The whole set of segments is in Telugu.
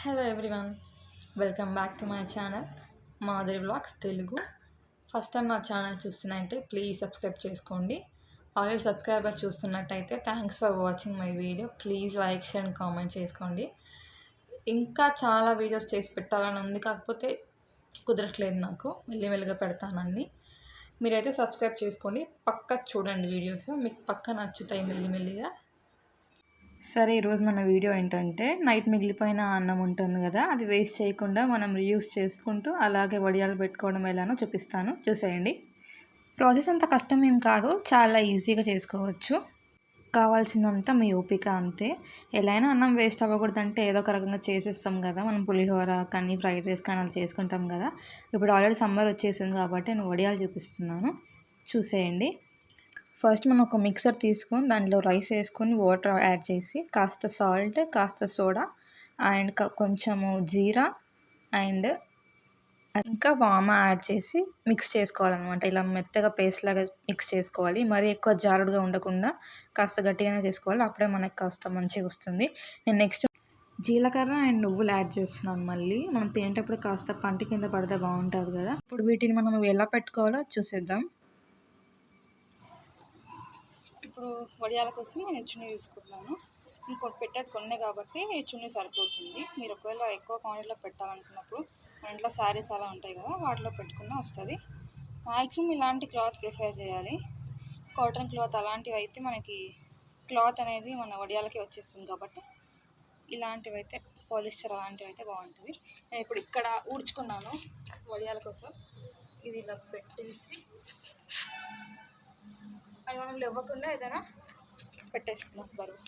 Hello everyone welcome back to my channel Madhuri blogs Telugu first time నా ఛానల్ చూస్తున్నట్టే ప్లీజ్ సబ్స్క్రైబ్ చేసుకోండి. ఆల్రెడీ సబ్స్క్రైబర్ చూస్తున్నట్టయితే thanks for watching my video please like share and comment చేసుకోండి. ఇంకా చాలా వీడియోస్ చేసి పెట్టాలని ఉంది కాకపోతే కుదరట్లేదు నాకు. మెల్లిమెల్లిగా పెడతానని మీరైతే సబ్స్క్రైబ్ చేసుకోండి. పక్క చూడండి వీడియోస్ మీకు పక్క నచ్చుతాయి మెల్లిమెల్లిగా. సరే ఈరోజు మన వీడియో ఏంటంటే నైట్ మిగిలిపోయిన అన్నం ఉంటుంది కదా అది వేస్ట్ చేయకుండా మనం రీయూస్ చేసుకుంటూ అలాగే వడియాలు పెట్టుకోవడం ఎలానో చూపిస్తాను. చూసేయండి. ప్రాసెస్ అంత కష్టం ఏం కాదు చాలా ఈజీగా చేసుకోవచ్చు. కావాల్సిందంతా మీ ఓపిక అంతే. ఎలా అయినా అన్నం వేస్ట్ అవ్వకూడదంటే ఏదో ఒక రకంగా చేసేస్తాం కదా మనం పులిహోర కానీ ఫ్రైడ్ రైస్ కానీ అలా చేసుకుంటాం కదా. ఇప్పుడు ఆల్రెడీ సమ్మర్ వచ్చేసింది కాబట్టి నేను వడియాలు చూపిస్తున్నాను. చూసేయండి. ఫస్ట్ మనం ఒక మిక్సర్ తీసుకొని దానిలో రైస్ వేసుకొని వాటర్ యాడ్ చేసి కాస్త సాల్ట్ కాస్త సోడా అండ్ కొంచెము జీరా అండ్ ఇంకా వామ యాడ్ చేసి మిక్స్ చేసుకోవాలన్నమాట. ఇలా మెత్తగా పేస్ట్ లాగా మిక్స్ చేసుకోవాలి. మరీ ఎక్కువ జారుడుగా ఉండకుండా కాస్త గట్టిగానే చేసుకోవాలి. అప్పుడే మనకి కాస్త మంచిగా వస్తుంది. నేను నెక్స్ట్ జీలకర్ర అండ్ నువ్వులు యాడ్ చేస్తున్నాను మళ్ళీ. మనం తినేటప్పుడు కాస్త పంట కింద పడితే బాగుంటుంది కదా. ఇప్పుడు వీటిని మనం ఎలా పెట్టుకోవాలో చూసేద్దాం. ఇప్పుడు వడియాల కోసం నేను చున్నీ తీసుకుంటున్నాను. ఇంకోటి పెట్టేది కొన్నే కాబట్టి చున్నీ సరిపోతుంది. మీరు ఒకవేళ ఎక్కువ క్వాంటిటీలో పెట్టాలనుకున్నప్పుడు మన ఇంట్లో శారీస్ అలా ఉంటాయి కదా వాటిలో పెట్టుకున్న వస్తుంది. మ్యాక్సిమం ఇలాంటి క్లాత్ ప్రిఫర్ చేయాలి. కాటన్ క్లాత్ అలాంటివి అయితే మనకి క్లాత్ అనేది మన వడియాలకే వచ్చేస్తుంది కాబట్టి ఇలాంటివి అయితే పాలిస్టర్ అలాంటివి అయితే బాగుంటుంది. నేను ఇప్పుడు ఇక్కడ ఊడ్చుకున్నాను వడియాల కోసం. ఇది ఇలా పెట్టేసి అవి మనం ఇవ్వకుండా ఏదైనా పెట్టేసుకుందాం బరువు.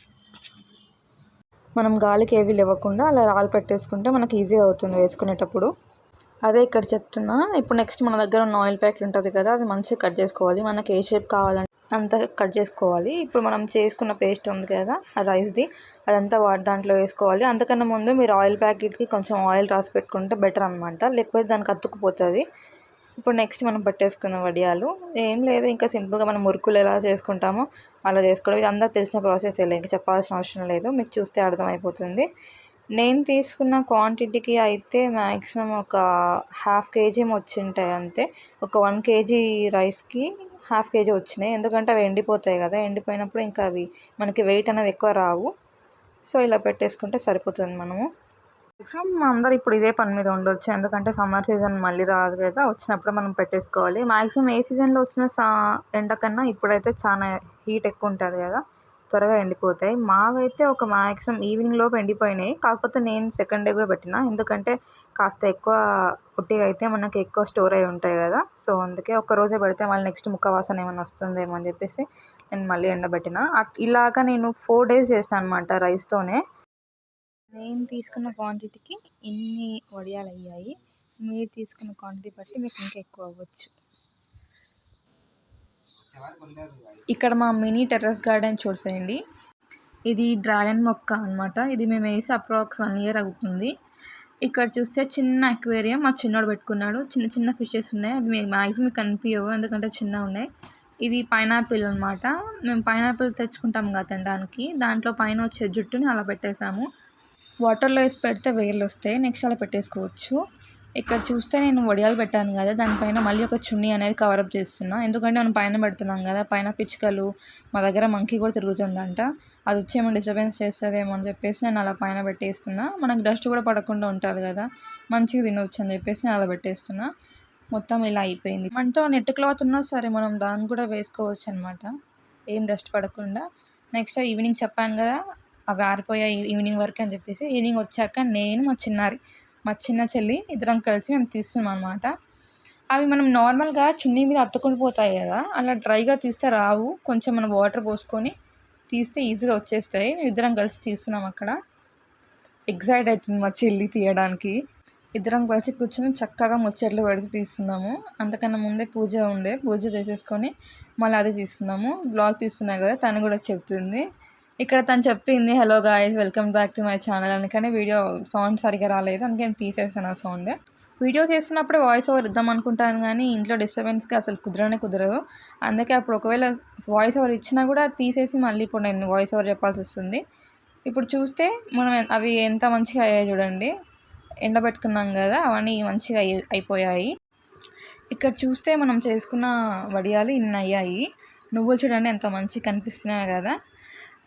మనం గాలికి ఏవి లేవకుండా అలా రాళ్ళు పెట్టేసుకుంటే మనకి ఈజీగా అవుతుంది వేసుకునేటప్పుడు. అదే ఇక్కడ చెప్తున్నా ఇప్పుడు నెక్స్ట్ మన దగ్గర ఉన్న ఆయిల్ ప్యాకెట్ ఉంటుంది కదా అది మంచిగా కట్ చేసుకోవాలి. మనకి ఏ షేప్ కావాలంటే అంతా కట్ చేసుకోవాలి. ఇప్పుడు మనం చేసుకున్న పేస్ట్ ఉంది కదా ఆ రైస్ది అదంతా వాటి దాంట్లో వేసుకోవాలి. అంతకన్నా ముందు మీరు ఆయిల్ ప్యాకెట్కి కొంచెం ఆయిల్ రాసి పెట్టుకుంటే బెటర్ అనమాట లేకపోతే దానికి అతుక్కుపోతుంది. ఇప్పుడు నెక్స్ట్ మనం పట్టేసుకున్న వడియాలు ఏం లేదు ఇంకా సింపుల్గా మనం మురుకులు ఎలా చేసుకుంటామో అలా చేసుకోవడం. ఇది అందరూ తెలిసిన ప్రాసెస్ లేదు ఇంకా చెప్పాల్సిన అవసరం లేదు. మీకు చూస్తే అర్థమైపోతుంది. నేను తీసుకున్న క్వాంటిటీకి అయితే మ్యాక్సిమం ఒక హాఫ్ కేజీ వచ్చింటాయి అంతే. ఒక వన్ కేజీ రైస్కి హాఫ్ కేజీ వచ్చినాయి. ఎందుకంటే అవి ఎండిపోతాయి కదా ఎండిపోయినప్పుడు ఇంకా అవి మనకి వెయిట్ అనేది ఎక్కువ రావు. సో ఇలా పెట్టేసుకుంటే సరిపోతుంది మనము. మ్యాక్సిమం అందరు ఇప్పుడు ఇదే పని మీద ఉండొచ్చు. ఎందుకంటే సమ్మర్ సీజన్ మళ్ళీ రాదు కదా వచ్చినప్పుడు మనం పెట్టేసుకోవాలి. మ్యాక్సిమం ఏ సీజన్లో వచ్చిన సా ఎండకన్నా ఇప్పుడైతే చాలా హీట్ ఎక్కువ ఉంటుంది కదా త్వరగా ఎండిపోతాయి. మావైతే ఒక మ్యాక్సిమం ఈవినింగ్ లోపు ఎండిపోయినాయి. కాకపోతే నేను సెకండ్ డే కూడా పెట్టిన. ఎందుకంటే కాస్త ఎక్కువ ఉట్టిగా అయితే మనకి ఎక్కువ స్టోర్ అయి ఉంటాయి కదా సో అందుకే ఒక రోజే పెడితే మళ్ళీ నెక్స్ట్ ముక్క వాసన ఏమైనా వస్తుందేమో అని చెప్పేసి నేను మళ్ళీ ఎండబెట్టిన. ఇలాగా నేను ఫోర్ డేస్ చేస్తాను అనమాట రైస్తోనే నేను తీసుకున్న క్వాంటిటీకి ఇన్ని వడియాలు అయ్యాయి. మీరు తీసుకున్న క్వాంటిటీ బట్టి మీకు ఇంకా ఎక్కువ అవ్వచ్చు. ఇక్కడ మా మినీ టెర్రస్ గార్డెన్ చూసేయండి. ఇది డ్రాగన్ మొక్క అనమాట ఇది మేము వేసి అప్రాక్స్ వన్ ఇయర్ అవుతుంది. ఇక్కడ చూస్తే చిన్న అక్వేరియం మా చిన్నోడు పెట్టుకున్నాడు. చిన్న చిన్న ఫిషెస్ ఉన్నాయి. అది మీకు మ్యాక్సిమం కనిపించవు. ఎందుకంటే చిన్న ఉన్నాయి. ఇది పైనాపిల్ అనమాట మేము పైనాపిల్ తెచ్చుకుంటాం కదా తినడానికి. దాంట్లో పైన వచ్చే జుట్టుని అలా పెట్టేసాము వాటర్లో వేసి పెడితే వేర్లు వస్తాయి. నెక్స్ట్ అలా పెట్టేసుకోవచ్చు. ఇక్కడ చూస్తే నేను వడియాలు పెట్టాను కదా దానిపైన మళ్ళీ ఒక చున్నీ అనేది కవరప్ చేస్తున్నా. ఎందుకంటే మనం పైన పెడుతున్నాం కదా పైన పిచ్చుకలు మా దగ్గర మంకీ కూడా తిరుగుతుందంట. అది వచ్చి ఏమో డిస్టర్బెన్స్ చేస్తుందేమో అని చెప్పేసి నేను అలా పైన పెట్టేస్తున్నా. మనకు డస్ట్ కూడా పడకుండా ఉంటుంది కదా మంచిగా తినవచ్చు అని చెప్పేసి నేను అలా పెట్టేస్తున్నా. మొత్తం ఇలా అయిపోయింది. మనతో నెట్ క్లాత్ ఉన్నా సరే మనం దాన్ని కూడా వేసుకోవచ్చు అనమాట ఏం డస్ట్ పడకుండా. నెక్స్ట్ ఈవినింగ్ చెప్పాను కదా అవి ఆరిపోయాయి ఈవినింగ్ వరకు అని చెప్పేసి ఈవినింగ్ వచ్చాక నేను మా చిన్నారి మా చిన్న చెల్లి ఇద్దరం కలిసి మేము తీస్తున్నాం అనమాట అవి మనం నార్మల్గా చున్నీ మీద అత్తుకొని పోతాయి కదా అలా డ్రైగా తీస్తే రావు. కొంచెం మనం వాటర్ పోసుకొని తీస్తే ఈజీగా వచ్చేస్తాయి. మేము ఇద్దరం కలిసి తీస్తున్నాం అక్కడ. ఎగ్జైట్ అవుతుంది మా చెల్లి తీయడానికి. ఇద్దరం కలిసి కూర్చొని చక్కగా ముచ్చట్లు పెడితే తీస్తున్నాము. అంతకన్నా ముందే పూజ ఉండే. పూజ చేసేసుకొని మళ్ళీ అది తీస్తున్నాము. బ్లాగ్ తీస్తున్నా కదా తను కూడా చెప్తుంది. ఇక్కడ తను చెప్పింది hello guys welcome back to my channel అందుకని వీడియో సౌండ్ సరిగా రాలేదు. అందుకే నేను తీసేసాను ఆ సౌండ్. వీడియో చేస్తున్నప్పుడు వాయిస్ ఓవర్ ఇద్దాం అనుకుంటాను కానీ ఇంట్లో డిస్టర్బెన్స్కి అసలు కుదరనే కుదరదు. అందుకే అప్పుడు ఒకవేళ వాయిస్ ఓవర్ ఇచ్చినా కూడా తీసేసి మళ్ళీ ఇప్పుడు నేను వాయిస్ ఓవర్ చెప్పాల్సి వస్తుంది. ఇప్పుడు చూస్తే మనం అవి ఎంత మంచిగా అయ్యాయి చూడండి. ఎండబెట్టుకున్నాం కదా అవన్నీ మంచిగా అయిపోయాయి. ఇక్కడ చూస్తే మనం చేసుకున్న వడియాలు ఇన్ని అయ్యాయి. నువ్వులు చూడండి ఎంత మంచిగా కనిపిస్తున్నాయి కదా.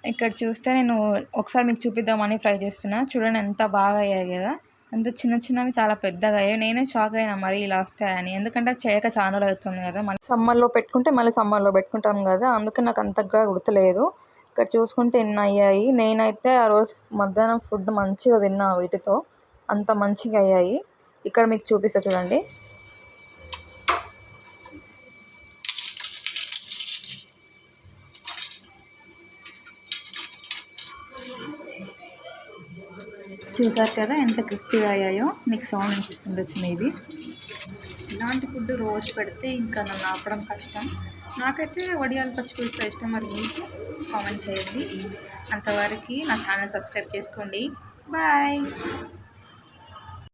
ఇక్కడ చూస్తే నేను ఒకసారి మీకు చూపిద్దామని ఫ్రై చేస్తున్నా. చూడండి ఎంత బాగా అయ్యాయి కదా. అంత చిన్న చిన్నవి చాలా పెద్దగా అయ్యాయి. నేనే షాక్ అయినా మరి ఇలా వస్తాయని. ఎందుకంటే చేయక చాలా అవుతుంది కదా. మళ్ళీ సమ్మర్లో పెట్టుకుంటే మళ్ళీ సమ్మర్లో పెట్టుకుంటాం కదా. అందుకే నాకు అంతగా గుర్తులేదు. ఇక్కడ చూసుకుంటే ఎన్ని అయ్యాయి. నేనైతే ఆ రోజు మధ్యాహ్నం ఫుడ్ మంచిగా తిన్నా వీటితో. అంత మంచిగా అయ్యాయి. ఇక్కడ మీకు చూపిస్తా చూడండి. చూసారు కదా ఎంత క్రిస్పీగా అయ్యాయో? మీకు సౌండ్ అనిపిస్తుండొచ్చు మేబీ ఇలాంటి ఫుడ్ రోజు పెడితే ఇంకా నన్ను ఆపడం కష్టం. నాకైతే వడియాలు పచ్చిపులుసులో ఇష్టం మరి మీకు? కామెంట్ చేయండి. అంతవరకు నా ఛానల్ సబ్స్క్రైబ్ చేసుకోండి. బాయ్